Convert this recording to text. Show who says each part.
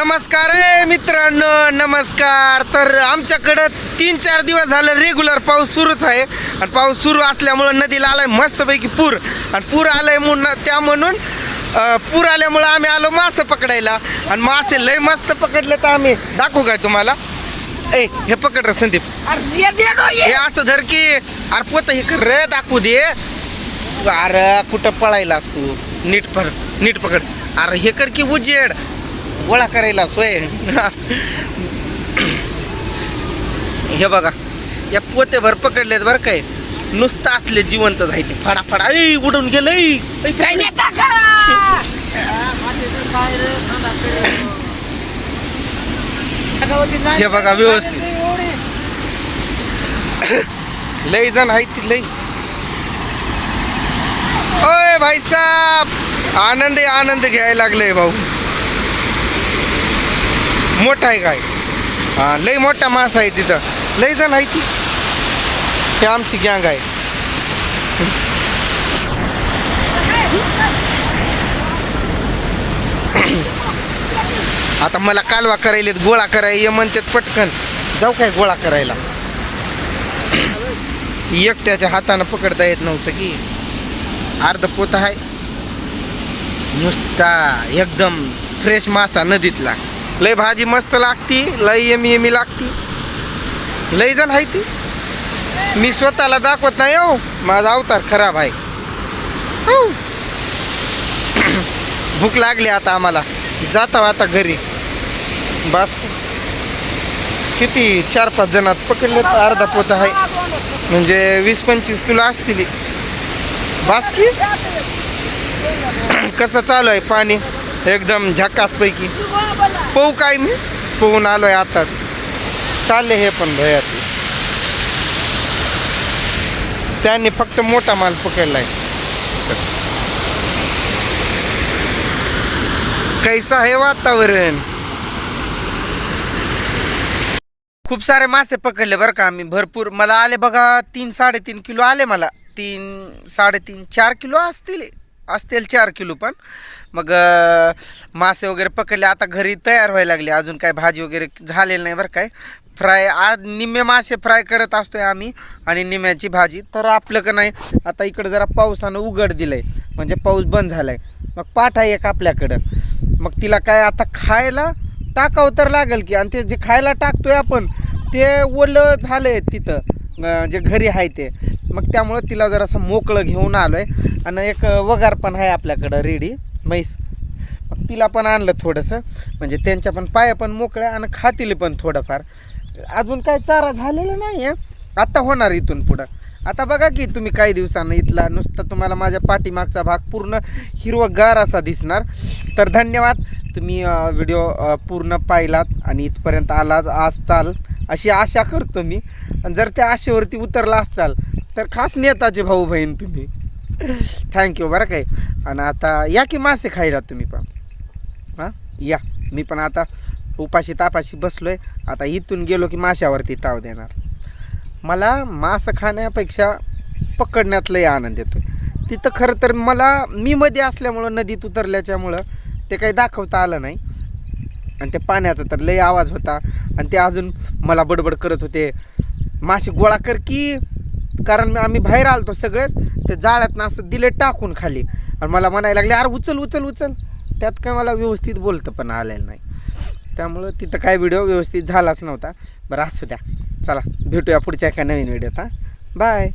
Speaker 1: नमस्कार आहे मित्रांनो नमस्कार. तर आमच्याकडं तीन चार दिवस झालं रेग्युलर पाऊस सुरूच आहे. आणि पाऊस सुरू असल्यामुळं नदीला आलाय मस्तपैकी पूर. आणि पूर आलाय म्हणून त्या म्हणून पूर आल्यामुळं आम्ही आलो मासे पकडायला. आणि मासे लय मस्त पकडले तर आम्ही. दाखवू काय तुम्हाला? ए हे पकड रे संदीप. हे असं धर की. अरे पोत हे कर रे दाखवू दे. अरे कुठं पळायला असतो नीट पकड नीट पकड. अरे हे कर की उजेड. गोळा करायला सोय. हे बघा या पोतेभर पकडलेत बरं काय नुसतं असले जिवंत जायते फडा फडा ऐ उडून गेलं. हे बघा व्यवस्थित. लय जण आहेत ती लय ओय भाई साहेब आनंद आहे, आनंद घ्यायला लागले भाऊ. मोठा आहे काय? हा लय मोठा मास आहे तिथं. लई जण आहे ती. हे आमची गँग आहे. आता मला कालवा करायलेत गोळा करायला ये म्हणतात पटकन. जाऊ काय गोळा करायला. एकट्याच्या हातानं पकडता येत नव्हतं की. अर्ध पोत आहे. नुसता एकदम फ्रेश मासा नदीतला. लय भाजी मस्त लागती लय यमी यमी लागती. लय जण आहे ती. मी स्वतःला दाखवत नाही हो. माझा अवतार खराब आहे. हो. भूक लागली आता आम्हाला. जाता आता घरी. बस. किती चार पाच जणात पकडले तर अर्धा पोत आहे. म्हणजे वीस पंचवीस किलो असतील. बासकी कसं चालू आहे पाणी? एकदम झकास पैकी पोहू काय मी? पोहून आलोय आताच चालले हे पण भयात. त्यांनी फक्त मोठा माल पकडलाय. कैसा आहे वातावरण? खूप सारे मासे पकडले बरं का आम्ही. भरपूर. मला आले बघा तीन साडेतीन किलो आले मला. तीन साडेतीन चार किलो असतील. असतील चार किलो पण. मग मासे वगैरे पकडले आता घरी तयार व्हायला लागले. अजून काय भाजी वगैरे झालेलं नाही बरं काय. फ्राय आज निम्मे मासे फ्राय करत असतोय आम्ही आणि निम्याची भाजी. तर आपलं का नाही आता इकडं जरा पावसानं उघड दिलंय. म्हणजे पाऊस बंद झालाय. मग पाठ आहे एक आपल्याकडं. मग तिला काय आता खायला टाकावं तर लागेल की. आणि ते जे खायला टाकतोय आपण ते ओलं झालंय तिथं. जे घरी आहे ते. मग त्यामुळं तिला जरासं मोकळं घेऊन आलोय. आणि एक वगार पण आहे आपल्याकडं रेडी म्हैस. मग तिला पण आणलं थोडंसं. म्हणजे त्यांच्या पण पाया पण मोकळ्या आणि खातील पण थोडंफार. अजून काय चारा झालेला नाही आहे आत्ता होणार इथून पुढं. आता बघा की तुम्ही काही दिवसानं इथला नुसता तुम्हाला माझ्या पाठीमागचा भाग पूर्ण हिरवगार असा दिसणार. तर धन्यवाद. तुम्ही व्हिडिओ पूर्ण पाहिलात आणि इथपर्यंत आलात आज चाल. अशी आशा करतो मी. आणि जर त्या आशेवरती उतरला असाल तर खास नेताचे भाऊ बहीण तुम्ही. थँक्यू बरं काय आणि आता या की मासे खायला तुम्ही पण? हां? या. मी पण आता उपाशी तापाशी बसलो आहे आता इथून गेलो की माशावरती ताव देणार. मला मासं खाण्यापेक्षा पकडण्यात आनंद येतो. तिथं खरं तर मला मी मध्ये असल्यामुळं नदीत उतरल्याच्यामुळं ते काही दाखवता आलं नाही. आणि त्या पाण्याचा तर लय आवाज होता. आणि ते अजून मला बडबड करत होते. मासे गोळा कर की कारण आम्ही बाहेर आलतो सगळेच ते जाळ्यातनं असं दिले टाकून खाली. आणि मला म्हणायला लागले अरे उचल उचल उचल. त्यात काय मला व्यवस्थित बोलतं पण आलेलं नाही. त्यामुळं तिथं काय व्हिडिओ व्यवस्थित झालाच नव्हता. बरं असू द्या. चला भेटूया पुढच्या एका नवीन व्हिडिओत हां. बाय.